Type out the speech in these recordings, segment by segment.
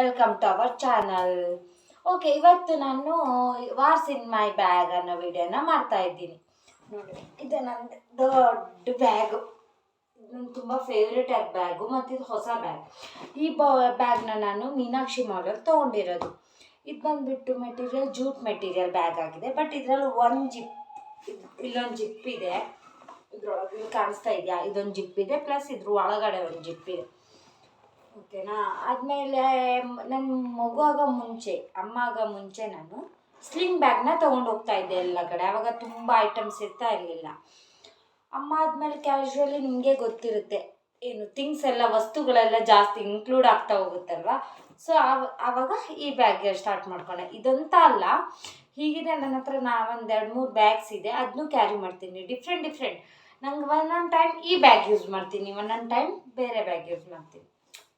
Welcome to our channel okay ಇವತ್ತು ನಾನು wars in my bag ಅನ್ನೋ ವಿಡಿಯೋನ ಮಾಡ್ತಾ ಇದ್ದೀನಿ. ನೋಡಿ, ಇದು ನನ್ನ ದೊಡ್ಡ ಬ್ಯಾಗು ನನ್ನ ತುಂಬ ಫೇವ್ರೇಟ್ ಆಗಿ ಬ್ಯಾಗು ಮತ್ತು ಇದು ಹೊಸ ಬ್ಯಾಗ್ ಈ ಬ್ಯಾಗ್ನ ನಾನು ಮೀನಾಕ್ಷಿ ಮಾಲಲ್ಲಿ ತೊಗೊಂಡಿರೋದು. ಇದು ಬಂದುಬಿಟ್ಟು ಮೆಟೀರಿಯಲ್ ಜೂಟ್ ಮೆಟೀರಿಯಲ್ ಬ್ಯಾಗ್ ಆಗಿದೆ. ಬಟ್ ಇದರಲ್ಲಿ ಒಂದು ಜಿಪ್ ಇಲ್ಲೊಂದು ಜಿಪ್ ಇದೆ. ಇದ್ರೊಳಗೆ ಕಾಣಿಸ್ತಾ ಇದೆಯಾ? ಇದೊಂದು ಜಿಪ್ ಇದೆ ಪ್ಲಸ್ ಇದ್ರ ಒಳಗಡೆ ಒಂದು ಜಿಪ್ ಇದೆ. ಓಕೆನಾ? ಆದಮೇಲೆ ನನ್ನ ಮಗುವಾಗ ಮುಂಚೆ, ಅಮ್ಮ ಆಗ ಮುಂಚೆ ನಾನು ಸ್ಲಿಂಗ್ ಬ್ಯಾಗ್ನ ತೊಗೊಂಡು ಹೋಗ್ತಾ ಇದ್ದೆ ಎಲ್ಲ ಕಡೆ. ಆವಾಗ ತುಂಬ ಐಟಮ್ಸ್ ಇರ್ತಾ ಇರಲಿಲ್ಲ. ಅಮ್ಮ ಆದಮೇಲೆ ಕ್ಯಾಶುವಲಿ ನಿಮಗೆ ಗೊತ್ತಿರುತ್ತೆ. ಏನು ಥಿಂಗ್ಸ್ ಎಲ್ಲ, ವಸ್ತುಗಳೆಲ್ಲ ಜಾಸ್ತಿ ಇನ್ಕ್ಲೂಡ್ ಆಗ್ತಾ ಹೋಗುತ್ತಲ್ವ? ಸೊ ಆವಾಗ ಈ ಬ್ಯಾಗ್ ಸ್ಟಾರ್ಟ್ ಮಾಡ್ಕೊಂಡೆ. ಇದಂತ ಅಲ್ಲ, ಹೀಗಿದೆ ನನ್ನ ಹತ್ರ ನಾ ಒಂದು ಎರಡು ಮೂರು ಬ್ಯಾಗ್ಸ್ ಇದೆ. ಅದನ್ನೂ ಕ್ಯಾರಿ ಮಾಡ್ತೀನಿ. ಡಿಫ್ರೆಂಟ್ ಡಿಫ್ರೆಂಟ್ ನಂಗೆ ಒಂದೊಂದು ಟೈಮ್ ಈ ಬ್ಯಾಗ್ ಯೂಸ್ ಮಾಡ್ತೀನಿ. ಒಂದೊಂದು ಟೈಮ್ ಬೇರೆ ಬ್ಯಾಗ್ ಯೂಸ್ ಮಾಡ್ತೀನಿ.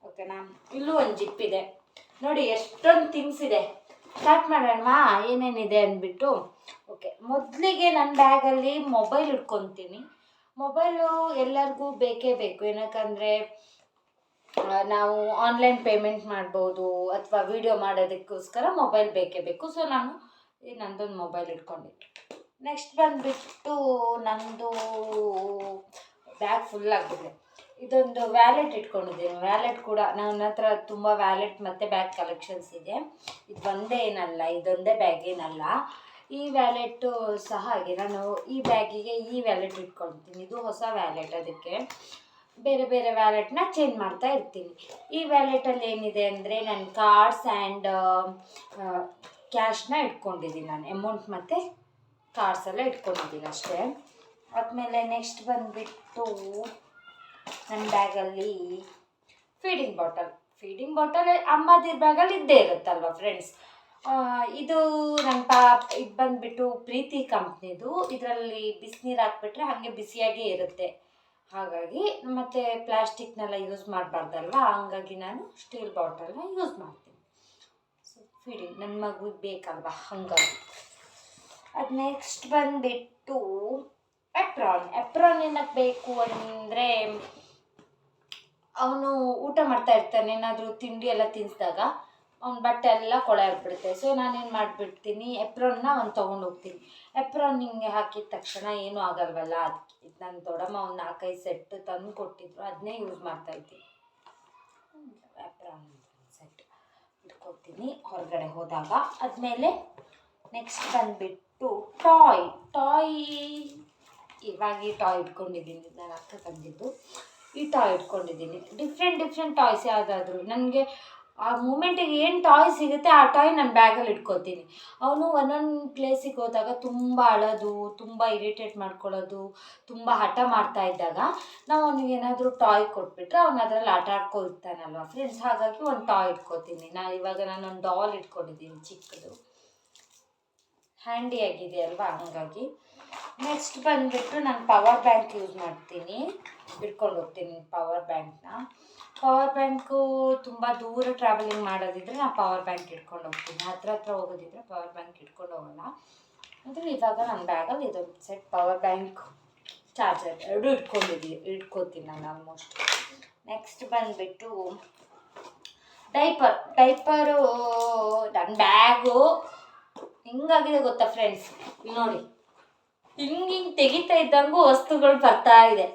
ಓಕೆನಾ ಇಲ್ಲೂ ಒಂದು ಜಿಪ್ ಇದೆ. ನೋಡಿ, ಎಷ್ಟೊಂದು ಥಿಂಗ್ಸ್ ಇದೆ. ಸ್ಟಾರ್ಟ್ ಮಾಡೋಣವಾ? ಏನೇನಿದೆ ಅಂದ್ಬಿಟ್ಟು. ಓಕೆ, ಮೊದಲಿಗೆ ನನ್ನ ಬ್ಯಾಗಲ್ಲಿ ಮೊಬೈಲ್ ಇಟ್ಕೊತೀನಿ. ಮೊಬೈಲು ಎಲ್ಲರಿಗೂ ಬೇಕೇ ಬೇಕು. ಏನಕ್ಕಂದರೆ ನಾವು ಆನ್ಲೈನ್ ಪೇಮೆಂಟ್ ಮಾಡ್ಬೋದು ಅಥವಾ ವಿಡಿಯೋ ಮಾಡೋದಕ್ಕೋಸ್ಕರ ಮೊಬೈಲ್ ಬೇಕೇ ಬೇಕು. ಸೊ, ನಾನು ನಂದೊಂದು ಮೊಬೈಲ್ ಇಟ್ಕೊಂಡಿದ್ದೆ. ನೆಕ್ಸ್ಟ್ ಬಂದುಬಿಟ್ಟು ನಂದು ಬ್ಯಾಗ್ ಫುಲ್ ಆಗಿದೆ ಇದೊಂದು ವ್ಯಾಲೆಟ್ ಇಟ್ಕೊಂಡಿದ್ದೀನಿ ವ್ಯಾಲೆಟ್ ಕೂಡ ನನ್ನ ಹತ್ರ ತುಂಬ ವ್ಯಾಲೆಟ್ ಮತ್ತು ಬ್ಯಾಗ್ ಕಲೆಕ್ಷನ್ಸ್ ಇದೆ. ಇದು ಒಂದೇ ಏನಲ್ಲ, ಇದೊಂದೇ ಬ್ಯಾಗ್ ಏನಲ್ಲ. ಈ ವ್ಯಾಲೆಟ್ಟು ಸಹ ಹಾಗೆ ನಾನು ಈ ಬ್ಯಾಗಿಗೆ ಈ ವ್ಯಾಲೆಟ್ ಇಟ್ಕೊಳ್ತೀನಿ. ಇದು ಹೊಸ ವ್ಯಾಲೆಟ್ ಅದಕ್ಕೆ. ಬೇರೆ ಬೇರೆ ವ್ಯಾಲೆಟ್ನ ಚೇಂಜ್ ಮಾಡ್ತಾ ಇರ್ತೀನಿ. ಈ ವ್ಯಾಲೆಟಲ್ಲಿ ಏನಿದೆ ಅಂದರೆ ನನ್ನ ಕಾರ್ಡ್ಸ್ ಆ್ಯಂಡ್ ಕ್ಯಾಶ್ನ ಇಟ್ಕೊಂಡಿದ್ದೀನಿ ನಾನು. ಅಮೌಂಟ್ ಮತ್ತು ಕಾರ್ಡ್ಸ್ ಎಲ್ಲ ಇಟ್ಕೊಂಡಿದ್ದೀನಿ ಅಷ್ಟೇ. ಆದಮೇಲೆ ನೆಕ್ಸ್ಟ್ ಬಂದುಬಿಟ್ಟು ನನ್ನ ಬ್ಯಾಗಲ್ಲಿ ಫೀಡಿಂಗ್ ಬಾಟಲ್ ಫೀಡಿಂಗ್ ಬಾಟಲ್ ಅಮ್ಮದಿರ ಬ್ಯಾಗಲ್ಲಿ ಇದ್ದೇ ಇರುತ್ತಲ್ವ ಫ್ರೆಂಡ್ಸ್ ಇದು ನನ್ನ ಪಾಪ, ಇದು ಬಂದುಬಿಟ್ಟು ಪ್ರೀತಿ ಕಂಪ್ನಿದು ಇದರಲ್ಲಿ ಬಿಸಿನೀರು ಹಾಕ್ಬಿಟ್ರೆ ಹಾಗೆ ಬಿಸಿಯಾಗೇ ಇರುತ್ತೆ. ಹಾಗಾಗಿ ಮತ್ತು ಪ್ಲಾಸ್ಟಿಕ್ನೆಲ್ಲ ಯೂಸ್ ಮಾಡಬಾರ್ದಲ್ವ? ಹಂಗಾಗಿ ನಾನು ಸ್ಟೀಲ್ ಬಾಟಲ್ನ ಯೂಸ್ ಮಾಡ್ತೀನಿ. ಸೊ ಫೀಡಿಂಗ್ ನನ್ನ ಮಗುಗೆ ಬೇಕಲ್ವ? ಹಂಗಾಗಿ. ಅದು ನೆಕ್ಸ್ಟ್ ಬಂದುಬಿಟ್ಟು ಎಪ್ರಾನ್ ಎಪ್ರಾನ್ ಏನಕ್ಕೆ ಬೇಕು ಅಂದರೆ, ಅವನು ಊಟ ಮಾಡ್ತಾ ಇರ್ತಾನೆ, ಏನಾದರೂ ತಿಂಡಿ ಎಲ್ಲ ತಿನ್ನಿಸಿದಾಗ ಅವ್ನ ಬಟ್ಟೆ ಎಲ್ಲ ಕೊಳೆ ಆಗ್ಬಿಡುತ್ತೆ. ಸೊ ನಾನೇನು ಮಾಡಿಬಿಡ್ತೀನಿ ಎಪ್ರಾನ್ನ ಅವ್ನು ತೊಗೊಂಡು ಹೋಗ್ತೀನಿ. ಎಪ್ರಾನ್ ಹಿಂಗೆ ಹಾಕಿದ ತಕ್ಷಣ ಏನೂ ಆಗಲ್ವಲ್ಲ? ಅದಕ್ಕೆ ನನ್ನ ದೊಡ್ಡಮ್ಮ ಒಂದು ನಾಲ್ಕೈದು ಸೆಟ್ ತಂದು ಕೊಟ್ಟಿದ್ರು ಅದನ್ನೇ ಯೂಸ್ ಮಾಡ್ತಾ ಇದ್ದೀನಿ. ಎಪ್ರಾನ್ ಸೆಟ್ ಇಟ್ಕೊತೀನಿ, ಹೊರಗಡೆ ಹೋದಾಗ. ಆದಮೇಲೆ ನೆಕ್ಸ್ಟ್ ಬಂದುಬಿಟ್ಟು ಟಾಯ್ ಟಾಯ್ ಇವಾಗ ಈ ಟಾಯ್ ಇಟ್ಕೊಂಡಿದ್ದೀನಿ, ನಾನು ಅಕ್ಕ ತಂದಿದ್ದು. ಈ ಟಾಯ್ ಇಟ್ಕೊಂಡಿದ್ದೀನಿ. ಡಿಫ್ರೆಂಟ್ ಡಿಫ್ರೆಂಟ್ ಟಾಯ್ಸ್ ಯಾವುದಾದ್ರು. ನನಗೆ ಆ ಮೂಮೆಂಟಿಗೆ ಏನು ಟಾಯ್ ಸಿಗುತ್ತೆ, ಆ ಟಾಯ್ ನನ್ನ ಬ್ಯಾಗಲ್ಲಿ ಇಟ್ಕೋತೀನಿ. ಅವನು ಒಂದೊಂದು ಪ್ಲೇಸಿಗೆ ಹೋದಾಗ ತುಂಬ ಅಳೋದು, ತುಂಬ ಇರಿಟೇಟ್ ಮಾಡ್ಕೊಳ್ಳೋದು, ತುಂಬ ಹಠ ಮಾಡ್ತಾ ಇದ್ದಾಗ ನಾವು ಅವನಿಗೆ ಏನಾದರೂ ಟಾಯ್ ಕೊಟ್ಬಿಟ್ರೆ ಅವ್ನು ಅದರಲ್ಲಿ ಆಟ ಆಡ್ಕೊಳ್ತಾನಲ್ವ ಫ್ರೆಂಡ್ಸ್ ಹಾಗಾಗಿ ಒಂದು ಟಾಯ್ ಇಟ್ಕೋತೀನಿ. ನಾನು ಇವಾಗ ನಾನು ಒಂದು ಡಾಲ್ ಇಟ್ಕೊಂಡಿದ್ದೀನಿ ಚಿಕ್ಕದು. ಹ್ಯಾಂಡಿ ಆಗಿದೆ ಅಲ್ವಾ ಹಂಗಾಗಿ ನೆಕ್ಸ್ಟ್ ಬಂದುಬಿಟ್ಟು ನಾನು ಪವರ್ ಬ್ಯಾಂಕ್ ಯೂಸ್ ಮಾಡ್ತೀನಿ. ಇಟ್ಕೊಂಡು ಹೋಗ್ತೀನಿ ಪವರ್ ಬ್ಯಾಂಕ್ನ ಪವರ್ ಬ್ಯಾಂಕು ತುಂಬ ದೂರ ಟ್ರಾವೆಲಿಂಗ್ ಮಾಡೋದಿದ್ರೆ ನಾನು ಪವರ್ ಬ್ಯಾಂಕ್ ಇಟ್ಕೊಂಡು ಹೋಗ್ತೀನಿ. ಹತ್ರ ಹತ್ರ ಹೋಗೋದಿದ್ರೆ ಪವರ್ ಬ್ಯಾಂಕ್ ಇಟ್ಕೊಂಡು ಹೋಗೋಣ. ಅಂದರೆ ಇವಾಗ ನನ್ನ ಬ್ಯಾಗಲ್ಲಿ ಇದೊಂದು ಸೆಟ್ ಪವರ್ ಬ್ಯಾಂಕ್ ಚಾರ್ಜರ್ ಎರಡು ಇಟ್ಕೊಂಡಿದ್ದೀನಿ ಇಟ್ಕೋತೀನಿ ನಾನು ಆಲ್ಮೋಸ್ಟ್ ನೆಕ್ಸ್ಟ್ ಬಂದುಬಿಟ್ಟು ಡೈಪರ್ ಡೈಪರು ನನ್ನ ಬ್ಯಾಗು ಹಿಂಗಾಗಿದೆ ಗೊತ್ತಾ ಫ್ರೆಂಡ್ಸ್ ನೋಡಿ. ಹಿಂಗೆ ಹಿಂಗೆ ತೆಗಿತಾ ಇದ್ದಂಗೂ ವಸ್ತುಗಳು ಬರ್ತಾ ಇದೆ.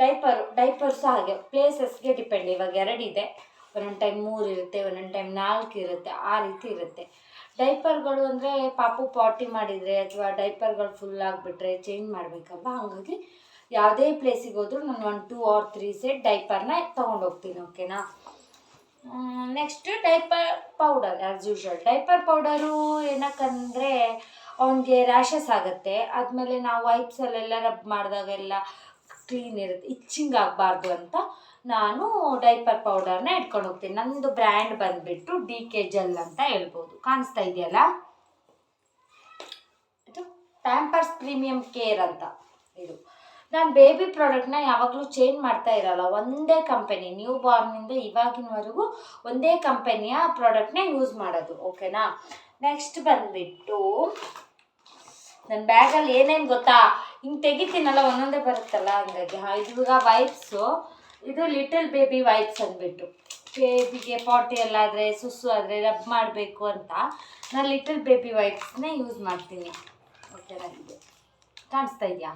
ಡೈಪರ್, ಡೈಪರ್ಸು ಹಾಗೆ ಪ್ಲೇಸಸ್ಗೆ ಡಿಪೆಂಡ್ ಇವಾಗ ಎರಡಿದೆ ಒಂದೊಂದು ಟೈಮ್ ಮೂರು ಇರುತ್ತೆ, ಒಂದೊಂದು ಟೈಮ್ ನಾಲ್ಕು ಇರುತ್ತೆ, ಆ ರೀತಿ ಇರುತ್ತೆ. ಡೈಪರ್ಗಳು ಅಂದರೆ ಪಾಪು ಪಾಟಿ ಮಾಡಿದರೆ ಅಥವಾ ಡೈಪರ್ಗಳು ಫುಲ್ ಆಗಿಬಿಟ್ರೆ ಚೇಂಜ್ ಮಾಡಬೇಕಲ್ವ? ಹಾಗಾಗಿ ಯಾವುದೇ ಪ್ಲೇಸಿಗೆ ಹೋದರೂ ನಾನು one two or three set ಡೈಪರ್ನ ತೊಗೊಂಡೋಗ್ತೀನಿ ಓಕೆನಾ next diaper powder as usual diaper powder ಏನಕ್ಕಂದರೆ ಅವನಿಗೆ ರ್ಯಾಷಸ್ ಆಗುತ್ತೆ. ಆದಮೇಲೆ ನಾವು ವೈಪ್ಸಲ್ಲೆಲ್ಲ ರಬ್ ಮಾಡಿದಾಗೆಲ್ಲ ಕ್ಲೀನ್ ಇರುತ್ತೆ ಇಚ್ಚಿಂಗ್ ಆಗಬಾರ್ದು ಅಂತ ನಾನು ಡೈಪರ್ ಪೌಡರ್ನ ಇಟ್ಕೊಂಡು ಹೋಗ್ತೀನಿ. ನಂದು ಬ್ರ್ಯಾಂಡ್ ಬಂದುಬಿಟ್ಟು ಡಿ ಕೆ ಜೆಲ್ ಅಂತ ಹೇಳ್ಬೋದು. ಕಾಣಿಸ್ತಾ ಇದೆಯಲ್ಲ? ಇದು ಪ್ಯಾಂಪರ್ಸ್ ಪ್ರೀಮಿಯಂ ಕೇರ್ ಅಂತ. ಇದು. ನಾನು ಬೇಬಿ ಪ್ರಾಡಕ್ಟ್ನ ಯಾವಾಗಲೂ ಚೇಂಜ್ ಮಾಡ್ತಾ ಇರಲ್ಲ. ಒಂದೇ ಕಂಪನಿ ನ್ಯೂ ಬಾರ್ನಿಂದ ಇವಾಗಿನವರೆಗೂ ಒಂದೇ ಕಂಪನಿಯ ಪ್ರಾಡಕ್ಟ್ನ ಯೂಸ್ ಮಾಡೋದು. ಓಕೆನಾ ನೆಕ್ಸ್ಟ್ ಬಂದುಬಿಟ್ಟು ನನ್ನ ಬ್ಯಾಗಲ್ಲಿ ಏನೇನು ಗೊತ್ತಾ? ಹಿಂಗೆ ತೆಗಿತೀನಲ್ಲ, ಒಂದೊಂದೇ ಬರುತ್ತಲ್ಲ, ಹಂಗಾಗಿ. ಈಗ ವೈಪ್ಸು ಇದು ಲಿಟಲ್ ಬೇಬಿ ವೈಪ್ಸ್ ಅಂದ್ಬಿಟ್ಟು. ಬೇಬಿಗೆ ಪಾಟಿ ಎಲ್ಲಾದರೆ, ಸುಸ್ಸು ಆದರೆ ರಬ್ ಮಾಡಬೇಕು ಅಂತ ನಾನು ಲಿಟಲ್ ಬೇಬಿ ವೈಪ್ಸ್ನೇ ಯೂಸ್ ಮಾಡ್ತೀನಿ. ಓಕೆ ನನಗೆ. ಕಾಣಿಸ್ತಾ ಇದೆಯಾ?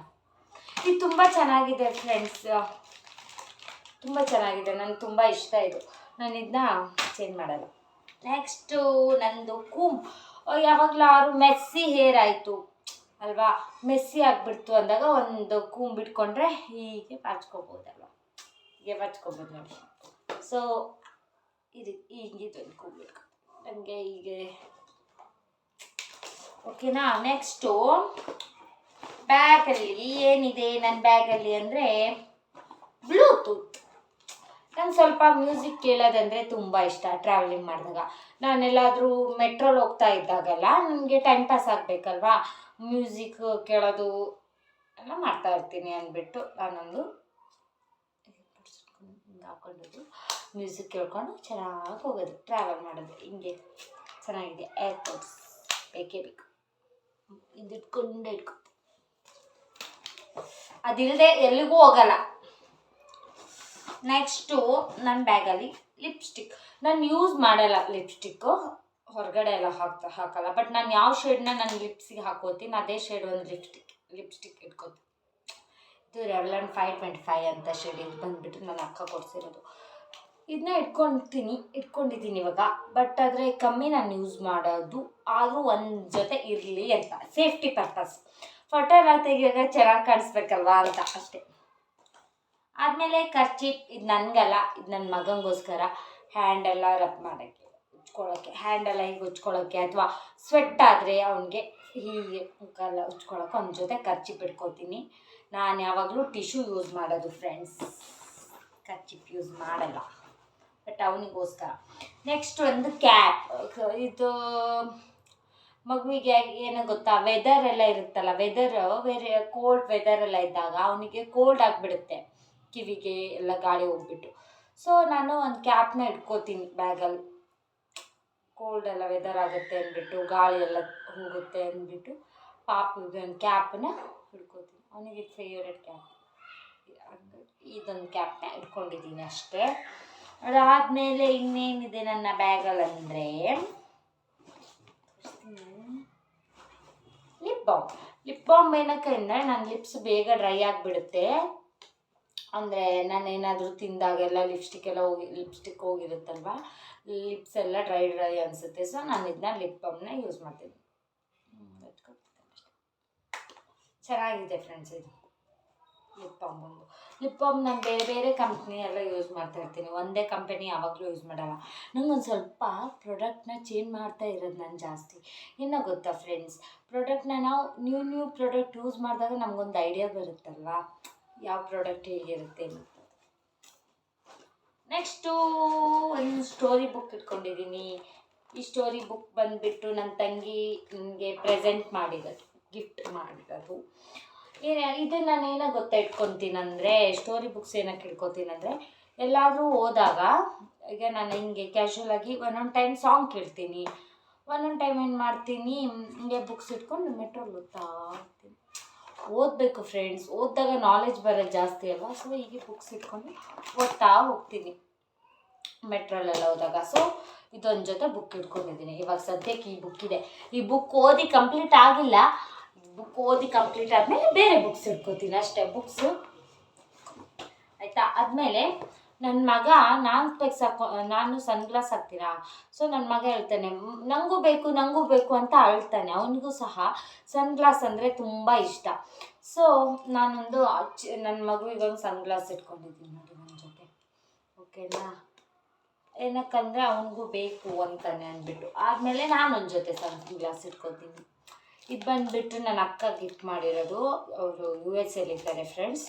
ಇದು ತುಂಬ ಚೆನ್ನಾಗಿದೆ ಫ್ರೆಂಡ್ಸ್ ತುಂಬ ಚೆನ್ನಾಗಿದೆ ನನಗೆ ತುಂಬ ಇಷ್ಟ ಇದು. ನಾನು ಇದನ್ನ ಚೇಂಜ್ ಮಾಡಲ್ಲ. ನೆಕ್ಸ್ಟು ನಂದು ಕೂಮ್ ಯಾವಾಗಲಾರು ಮೆಸ್ಸಿ ಹೇರ್ ಆಯಿತು. ಅಲ್ವಾ? ಮೆಸ್ಸಿ ಆಗಿಬಿಡ್ತು ಅಂದಾಗ ಒಂದು ಕೂಂಬಿಟ್ಕೊಂಡ್ರೆ ಹೀಗೆ ಬಾಚ್ಕೋಬೋದಲ್ವ ಹೀಗೆ ಬಾಚ್ಕೋಬೋದು ನೋಡಿ. ಸೊ ಇದು ಒಂದು ಕೂಂಬಿಟ್ಕೊ ನನಗೆ ಹೀಗೆ. ಓಕೆನಾ ನೆಕ್ಸ್ಟು ಬ್ಯಾಗಲ್ಲಿ ಏನಿದೆ ನನ್ನ ಬ್ಯಾಗಲ್ಲಿ ಅಂದರೆ ಬ್ಲೂಟೂತ್. ನಂಗೆ ಸ್ವಲ್ಪ ಮ್ಯೂಸಿಕ್ ಕೇಳೋದಂದರೆ ತುಂಬ ಇಷ್ಟ ಟ್ರಾವೆಲಿಂಗ್ ಮಾಡಿದಾಗ. ನಾನೆಲ್ಲಾದರೂ ಮೆಟ್ರೋಲ್ ಹೋಗ್ತಾ ಇದ್ದಾಗೆಲ್ಲ, ನನಗೆ ಟೈಮ್ ಪಾಸ್ ಆಗಬೇಕಲ್ವಾ? ಮ್ಯೂಸಿಕ್ ಕೇಳೋದು ಎಲ್ಲ ಮಾಡ್ತಾ ಇರ್ತೀನಿ ಅಂದ್ಬಿಟ್ಟು ನಾನೊಂದು ಹಾಕೊಂಡಿದ್ದು ಮ್ಯೂಸಿಕ್ ಕೇಳ್ಕೊಂಡು ಚೆನ್ನಾಗಿ ಹೋಗೋದು ಟ್ರಾವೆಲ್ ಮಾಡೋದು. ಹಿಂಗೆ ಚೆನ್ನಾಗಿದೆ. ಏರ್ಪೋರ್ಟ್ಸ್ ಬೇಕೇ? ಬೇಕು ಇದಿಟ್ಕೊಂಡು ಇಟ್ಕೊ ಅದಿಲ್ಲದೆ ಎಲ್ಲಿಗೂ ಹೋಗಲ್ಲ. ನೆಕ್ಸ್ಟು ನನ್ನ ಬ್ಯಾಗಲ್ಲಿ ಲಿಪ್ಸ್ಟಿಕ್ ನಾನು ಯೂಸ್ ಮಾಡಲ್ಲ ಲಿಪ್ಸ್ಟಿಕ್ಕು ಹೊರಗಡೆ ಎಲ್ಲ ಹಾಕ್ತಾ, ಹಾಕಲ್ಲ. ಬಟ್ ನಾನು ಯಾವ ಶೇಡ್ನ ನನ್ನ ಲಿಪ್ಸಿಗೆ ಹಾಕೋತೀನಿ ಅದೇ ಶೇಡ್ ಒಂದು ಲಿಪ್ಸ್ಟಿಕ್ ಲಿಪ್ಸ್ಟಿಕ್ ಇಟ್ಕೋತೀನಿ. ಇದು ರೆವ್ಲನ್ ಫೈವ್ ಟ್ವೆಂಟಿ ಫೈವ್ ಅಂತ ಶೇಡ್ ಇದು ಬಂದುಬಿಟ್ಟು ನನ್ನ ಅಕ್ಕ ಕೊಡಿಸಿರೋದು. ಇದನ್ನ ಇಟ್ಕೊಳ್ತೀನಿ ಇಟ್ಕೊಂಡಿದ್ದೀನಿ ಇವಾಗ. ಬಟ್ ಆದರೆ ಕಮ್ಮಿ ನಾನು ಯೂಸ್ ಮಾಡೋದು, ಆದರೂ ಒಂದು ಜೊತೆ ಇರಲಿ ಅಂತ. ಸೇಫ್ಟಿ ಪರ್ಪಸ್ ಫೋಟೋ ಎಲ್ಲ ತೆಗಿಯೋಕೆ ಚೆನ್ನಾಗಿ ಕಾಣಿಸ್ಬೇಕಲ್ವಾ ಅಂತ ಅಷ್ಟೇ. ಆದಮೇಲೆ ಖರ್ಚಿ ಇದು ನನಗಲ್ಲ, ಇದು ನನ್ನ ಮಗನಿಗೋಸ್ಕರ ಹ್ಯಾಂಡೆಲ್ಲ ರಬ್ ಮಾಡೋಕ್ಕೆ. ಉಜ್ಕೊಳ್ಳೋಕ್ಕೆ ಹ್ಯಾಂಡೆಲ್ಲ ಹಿಂಗೆ ಉಜ್ಕೊಳ್ಳೋಕ್ಕೆ ಅಥವಾ ಸ್ವೆಟ್ ಆದರೆ ಅವನಿಗೆ ಹೀಗೆ ಮುಖಲ್ಲ ಉಚ್ಕೊಳ್ಳೋಕೆ ಅವನ ಜೊತೆ ಕರ್ಚಿಪ್ ಇಟ್ಕೊತೀನಿ. ನಾನು ಯಾವಾಗಲೂ ಟಿಶ್ಯೂ ಯೂಸ್ ಮಾಡೋದು ಫ್ರೆಂಡ್ಸ್ ಕರ್ಚಿಪ್ ಯೂಸ್ ಮಾಡಲ್ಲ. ಬಟ್ ಅವನಿಗೋಸ್ಕರ. ನೆಕ್ಸ್ಟ್ ಒಂದು ಕ್ಯಾಪ್ ಇದು ಮಗುವಿಗೆ ಏನೋ ಗೊತ್ತಾ? ವೆದರ್ ಎಲ್ಲ ಇರುತ್ತಲ್ಲ ವೆದರ್ ಬೇರೆ ಕೋಲ್ಡ್ ವೆದರ್ ಎಲ್ಲ ಇದ್ದಾಗ ಅವನಿಗೆ ಕೋಲ್ಡ್ ಆಗಿಬಿಡುತ್ತೆ. ಕಿವಿಗೆ ಎಲ್ಲ ಗಾಳಿ ಹೋಗ್ಬಿಟ್ಟು. ಸೊ ನಾನು ಒಂದು ಕ್ಯಾಪ್ನ ಇಟ್ಕೋತೀನಿ ಬ್ಯಾಗಲ್ಲಿ ಕೋಲ್ಡ್ ಎಲ್ಲ ವೆದರ್ ಆಗುತ್ತೆ ಅಂದ್ಬಿಟ್ಟು, ಗಾಳಿ ಎಲ್ಲ ಹೋಗುತ್ತೆ ಅಂದ್ಬಿಟ್ಟು, ಪಾಪ ಒಂದು ಕ್ಯಾಪನ್ನ ಹಿಡ್ಕೋತೀನಿ. ಅವನಿಗೆ ಫೇವ್ರೆಟ್ ಕ್ಯಾಪ್ ಇದೊಂದು ಕ್ಯಾಪ್ನ ಇಟ್ಕೊಂಡಿದ್ದೀನಿ ಅಷ್ಟೇ. ಅದಾದಮೇಲೆ ಇನ್ನೇನಿದೆ ನನ್ನ ಬ್ಯಾಗಲ್ಲಂದರೆ ಲಿಪ್ ಬಾಮ್ ಲಿಪ್ ಬಾಮ್ ಏನಕ್ಕೆ ಅಂದರೆ ನನ್ನ ಲಿಪ್ಸ್ ಬೇಗ ಡ್ರೈ ಆಗಿಬಿಡುತ್ತೆ. ಅಂದರೆ ನಾನು ಏನಾದರೂ ತಿಂದಾಗೆಲ್ಲ ಲಿಪ್ಸ್ಟಿಕ್ ಎಲ್ಲ ಹೋಗಿ ಲಿಪ್ಸ್ಟಿಕ್ ಹೋಗಿರುತ್ತಲ್ವ? ಲಿಪ್ಸ್ ಎಲ್ಲ ಡ್ರೈ ಡ್ರೈ ಅನಿಸುತ್ತೆ. ಸೊ ನಾನು ಇದನ್ನ ಲಿಪ್ ಬಾಮ್ನ ಯೂಸ್ ಮಾಡ್ತೀನಿ. ಚೆನ್ನಾಗಿದೆ ಫ್ರೆಂಡ್ಸ್ ಇದು. ಲಿಪ್ ಬಾಮ್ ಒಂದು ಲಿಪ್ ಬಾಮ್ ನಾನು ಬೇರೆ ಬೇರೆ ಕಂಪ್ನಿ ಎಲ್ಲ ಯೂಸ್ ಮಾಡ್ತಾ ಇರ್ತೀನಿ. ಒಂದೇ ಕಂಪನಿ ಯಾವಾಗಲೂ ಯೂಸ್ ಮಾಡಲ್ಲ. ನಂಗೊಂದು ಸ್ವಲ್ಪ ಪ್ರಾಡಕ್ಟ್ನ ಚೇಂಜ್ ಮಾಡ್ತಾ ಇರೋದು ನಾನು ಜಾಸ್ತಿ. ಏನೋ ಗೊತ್ತಾ ಫ್ರೆಂಡ್ಸ್ ಪ್ರಾಡಕ್ಟ್ನ ನಾವು ನ್ಯೂ ನ್ಯೂ ಪ್ರಾಡಕ್ಟ್ ಯೂಸ್ ಮಾಡಿದಾಗ ನಮಗೊಂದು ಐಡಿಯಾ ಬರುತ್ತಲ್ವಾ? ಯಾವ ಪ್ರಾಡಕ್ಟ್ ಹೇಗಿರುತ್ತೆ ಅಂತ ನೆಕ್ಸ್ಟು ಒಂದು ಸ್ಟೋರಿ ಬುಕ್ ಇಟ್ಕೊಂಡಿದ್ದೀನಿ. ಈ ಸ್ಟೋರಿ ಬುಕ್ ಬಂದುಬಿಟ್ಟು ನನ್ನ ತಂಗಿ ನನಗೆ ಪ್ರೆಸೆಂಟ್ ಮಾಡಿರೋದು ಗಿಫ್ಟ್ ಮಾಡಿರೋದು. ಏನೇ ಇದು ನಾನು ಏನೋ ಗೊತ್ತಾ ಇಟ್ಕೊತೀನಂದರೆ ಸ್ಟೋರಿ ಬುಕ್ಸ್ ಏನಕ್ಕೆ ಇಟ್ಕೊತೀನಿ ಅಂದರೆ ಎಲ್ಲಾದರೂ ಹೋದಾಗ, ಈಗ ನಾನು ಹಿಂಗೆ ಕ್ಯಾಶುವಲ್ ಆಗಿ ಒಂದೊಂದು ಟೈಮ್ ಸಾಂಗ್ ಕೇಳ್ತೀನಿ. ಒಂದೊಂದು ಟೈಮ್ ಏನು ಮಾಡ್ತೀನಿ, ಹಿಂಗೆ ಬುಕ್ಸ್ ಇಟ್ಕೊಂಡು ಮೆಟ್ರೋಲ್ ಓದ್ತಾ ಇರ್ತೀನಿ. ಓದಬೇಕು ಫ್ರೆಂಡ್ಸ್ ಓದಿದಾಗ ನಾಲೆಜ್ ಬರೋದು ಜಾಸ್ತಿ ಅಲ್ವಾ? ಸೊ ಹೀಗೆ ಬುಕ್ಸ್ ಇಟ್ಕೊಂಡು ಓದ್ತಾ ಹೋಗ್ತೀನಿ. ಮೆಟ್ರಲ್ಲೆಲ್ಲ ಹೋದಾಗ. ಸೊ ಇದೊಂದು ಜೊತೆ ಬುಕ್ ಇಟ್ಕೊಂಡಿದ್ದೀನಿ. ಇವಾಗ ಸದ್ಯಕ್ಕೆ ಈ ಬುಕ್ ಇದೆ. ಈ ಬುಕ್ ಓದಿ ಕಂಪ್ಲೀಟ್ ಆಗಿಲ್ಲ. ಬುಕ್ ಓದಿ ಕಂಪ್ಲೀಟ್ ಆದಮೇಲೆ ಬೇರೆ ಬುಕ್ಸ್ ಇಟ್ಕೋತೀನಿ. ಅಷ್ಟೇ. ಬುಕ್ಸು ಆಯಿತಾ? ಆದಮೇಲೆ ನನ್ನ ಮಗ ನಾನು ಸ್ಪೆಕ್ಸ್ ಹಾಕೋ ನಾನು ಸನ್ಗ್ಲಾಸ್ ಹಾಕ್ತೀರಾ? ಸೊ ನನ್ನ ಮಗ ಹೇಳ್ತಾನೆ "ಮ್, ನನಗೂ ಬೇಕು ನನಗೂ ಬೇಕು ಅಂತ ಅಳ್ತಾನೆ. ಅವನಿಗೂ ಸಹ ಸನ್ಗ್ಲಾಸ್ ಅಂದರೆ ತುಂಬ ಇಷ್ಟ. ಸೊ ನಾನೊಂದು ಅಚ್ಚಿ ನನ್ನ ಮಗುವಿಗೆ ಇವಾಗ ಸನ್ಗ್ಲಾಸ್ ಇಟ್ಕೊಂಡಿದ್ದೀನಿ ನೋಡಿ ನನ್ನ ಜೊತೆ. ಓಕೆನಾ ಏನಕ್ಕಂದರೆ ಅವನಿಗೂ ಬೇಕು ಅಂತಾನೆ ಅಂದ್ಬಿಟ್ಟು. ಆದಮೇಲೆ ನನ್ನ ಜೊತೆ ಸನ್ಗ್ಲಾಸ್ ಇಟ್ಕೊತೀನಿ. ಇದು ಬಂದುಬಿಟ್ಟು ನನ್ನ ಅಕ್ಕ ಗಿಫ್ಟ್ ಮಾಡಿರೋದು. ಅವರು ಯು ಎಸ್ ಎಲ್ಲಿದ್ದಾರೆ ಫ್ರೆಂಡ್ಸ್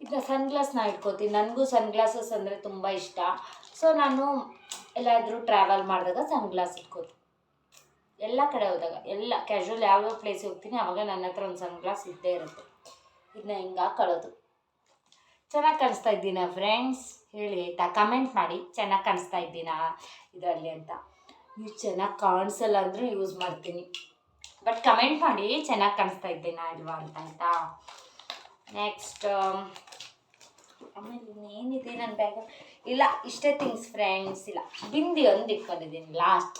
ಇದನ್ನ ಸನ್ಗ್ಲಾಸ್ನ ಇಟ್ಕೋತೀನಿ. ನನಗೂ ಸನ್ಗ್ಲಾಸಸ್ ಅಂದರೆ ತುಂಬ ಇಷ್ಟ. ಸೊ ನಾನು ಎಲ್ಲಾದರೂ ಟ್ರಾವೆಲ್ ಮಾಡಿದಾಗ ಸನ್ಗ್ಲಾಸ್ ಇಟ್ಕೋತೀನಿ. ಎಲ್ಲ ಕಡೆ ಹೋದಾಗ, ಎಲ್ಲ ಕ್ಯಾಶುವಲ್ ಯಾವ್ಯಾವ ಪ್ಲೇಸಿಗೆ ಹೋಗ್ತೀನಿ ಆವಾಗ ನನ್ನ ಹತ್ರ ಒಂದು ಸನ್ಗ್ಲಾಸ್ ಇದ್ದೇ ಇರುತ್ತೆ. ಇದನ್ನ ಹಿಂಗೆ ಹಾಕೊಳ್ಳೋದು. ಚೆನ್ನಾಗಿ ಕಾಣಿಸ್ತಾ ಇದ್ದೀನ ಫ್ರೆಂಡ್ಸ್ ಹೇಳಿ, ಆಯಿತಾ? ಕಮೆಂಟ್ ಮಾಡಿ. ಚೆನ್ನಾಗಿ ಕಾಣಿಸ್ತಾ ಇದ್ದೀನಾ ಇದರಲ್ಲಿ ಅಂತ. ನೀವು ಚೆನ್ನಾಗಿ ಕಾಣಿಸಲ್ಲ ಅಂದರೂ ಯೂಸ್ ಮಾಡ್ತೀನಿ. ಬಟ್ ಕಮೆಂಟ್ ಮಾಡಿ, ಚೆನ್ನಾಗಿ ಕಾಣಿಸ್ತಾ ಇದ್ದೀನಾ ಇಲ್ವಾ ಅಂತ, ಆಯಿತಾ? ನೆಕ್ಸ್ಟ್ ಆಮೇಲೆ ಇನ್ನೇನಿದೆ ನನ್ನ ಬ್ಯಾಗ್ ಇಲ್ಲ, ಇಷ್ಟೇ ಥಿಂಗ್ಸ್ ಫ್ರೆಂಡ್ಸ್ ಇಲ್ಲ. ಬಿಂದಿ ಒಂದು ಇಟ್ಕೊಂಡಿದ್ದೀನಿ ಲಾಸ್ಟ್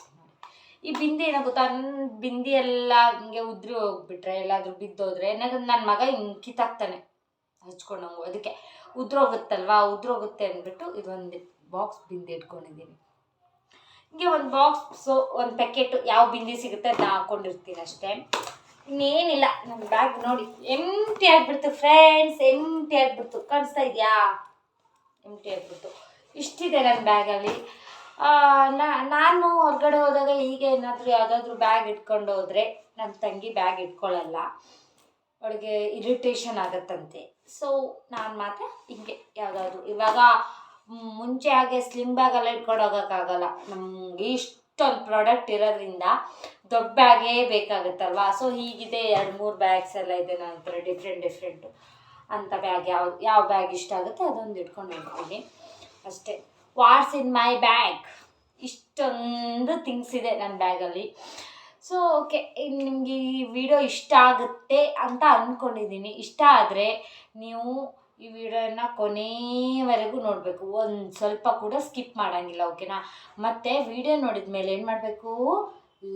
ಈ ಬಿಂದಿ ಏನೋ ಗೊತ್ತಾ? ನನ್ನ ಬಿಂದಿ ಎಲ್ಲ ಹಿಂಗೆ ಉದ್ರಿ ಹೋಗ್ಬಿಟ್ರೆ, ಎಲ್ಲಾದರೂ ಬಿದ್ದೋದ್ರೆ ನನ್ನ ನನ್ನ ಮಗ ಹಿಂಗೆ ಕಿತ್ತಾಕ್ತಾನೆ ಹಚ್ಕೊಂಡಂಗು. ಅದಕ್ಕೆ ಉದ್ರೋಗುತ್ತಲ್ವಾ? ಉದ್ರೋಗುತ್ತೆ ಅಂದ್ಬಿಟ್ಟು ಇದೊಂದು ಬಾಕ್ಸ್ ಬಿಂದಿ ಇಟ್ಕೊಂಡಿದ್ದೀನಿ ಹಿಂಗೆ ಒಂದು ಬಾಕ್ಸು ಒಂದು ಪ್ಯಾಕೆಟು ಯಾವ ಬಿಂದಿ ಸಿಗುತ್ತೆ ಅದನ್ನ ಹಾಕೊಂಡಿರ್ತೀನಿ ಅಷ್ಟೇ ಇನ್ನೇನಿಲ್ಲ. ನನ್ನ ಬ್ಯಾಗ್ ನೋಡಿ. ಎಂಟಿ ಆಗಿಬಿಡ್ತು ಫ್ರೆಂಡ್ಸ್ ಎಂಟಿ ಆಗಿಬಿಡ್ತು. ಕಾಣಿಸ್ತಾ ಇದೆಯಾ? ಎಂಟಿ ಆಗಿಬಿಡ್ತು. ಇಷ್ಟಿದೆ ನನ್ನ ಬ್ಯಾಗಲ್ಲಿ ನಾನು ಹೊರಗಡೆ ಹೋದಾಗ ಹೀಗೆ ಏನಾದರೂ ಯಾವುದಾದ್ರೂ ಬ್ಯಾಗ್ ಇಟ್ಕೊಂಡು ಹೋದರೆ ನನ್ನ ತಂಗಿ ಬ್ಯಾಗ್ ಇಟ್ಕೊಳ್ಳಲ್ಲ ಅವಳಿಗೆ ಇರಿಟೇಷನ್ ಆಗತ್ತಂತೆ. ಸೊ ನಾನು ಮಾತ್ರ ಹಿಂಗೆ ಯಾವುದಾದ್ರು. ಇವಾಗ ಮುಂಚೆ ಹಾಗೆ ಸ್ಲಿಮ್ ಬ್ಯಾಗೆಲ್ಲ ಇಟ್ಕೊಂಡು ಹೋಗೋಕ್ಕಾಗಲ್ಲ. ನಮಗೆ ಇಷ್ಟೊಂದು ಪ್ರಾಡಕ್ಟ್ ಇರೋದ್ರಿಂದ ದೊಡ್ಡ ಬ್ಯಾಗೇ ಬೇಕಾಗುತ್ತಲ್ವಾ? ಸೊ ಹೀಗಿದೆ ಎರಡು ಮೂರು ಬ್ಯಾಗ್ಸ್ ಎಲ್ಲ ಇದೆ ನನ್ನ ಹತ್ರ ಡಿಫ್ರೆಂಟ್ ಡಿಫ್ರೆಂಟು ಅಂಥ ಬ್ಯಾಗ್ ಯಾವ ಯಾವ ಬ್ಯಾಗ್ ಇಷ್ಟ ಆಗುತ್ತೆ ಅದೊಂದು ಇಟ್ಕೊಂಡು ಹೋಗ್ತೀನಿ. ಅಷ್ಟೇ. ವಾಟ್ಸ್ ಇನ್ ಮೈ ಬ್ಯಾಗ್ ಇಷ್ಟೊಂದು ಥಿಂಗ್ಸ್ ಇದೆ ನನ್ನ ಬ್ಯಾಗಲ್ಲಿ ಸೊ ಓಕೆ ನಿಮಗೆ ಈ ವಿಡಿಯೋ ಇಷ್ಟ ಆಗುತ್ತೆ ಅಂತ ಅಂದ್ಕೊಂಡಿದ್ದೀನಿ ಇಷ್ಟ ಆದರೆ ನೀವು ಈ ವಿಡಿಯೋನ ಕೊನೆಯವರೆಗೂ ನೋಡಬೇಕು. ಒಂದು ಸ್ವಲ್ಪ ಕೂಡ ಸ್ಕಿಪ್ ಮಾಡೋಂಗಿಲ್ಲ ಓಕೆನಾ ಮತ್ತು ವಿಡಿಯೋ ನೋಡಿದ ಮೇಲೆ ಏನು ಮಾಡಬೇಕು?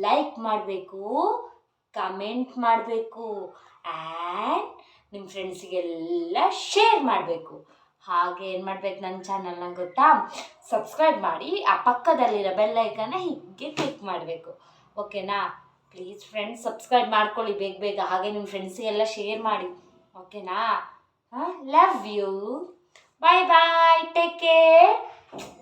ಲೈಕ್ ಮಾಡಬೇಕು ಕಮೆಂಟ್ ಮಾಡಬೇಕು ಆ್ಯಂಡ್ ನಿಮ್ಮ ಫ್ರೆಂಡ್ಸಿಗೆಲ್ಲ ಶೇರ್ ಮಾಡಬೇಕು. ಹಾಗೆ ಏನು ಮಾಡ್ಬೇಕು ನನ್ನ ಚಾನಲ್ನ ಗೊತ್ತಾ? ಸಬ್ಸ್ಕ್ರೈಬ್ ಮಾಡಿ, ಆ ಪಕ್ಕದಲ್ಲಿರೋ ಬೆಲ್ಲೈಕನ್ನ ಹೀಗೆ ಕ್ಲಿಕ್ ಮಾಡಬೇಕು. ಓಕೆನಾ ಪ್ಲೀಸ್ ಫ್ರೆಂಡ್ಸ್ ಸಬ್ಸ್ಕ್ರೈಬ್ ಮಾಡ್ಕೊಳ್ಳಿ ಬೇಗ ಬೇಗ. ಹಾಗೆ ನಿಮ್ಮ ಫ್ರೆಂಡ್ಸಿಗೆಲ್ಲ ಶೇರ್ ಮಾಡಿ ಓಕೆನಾ I love you. Bye bye. Take care.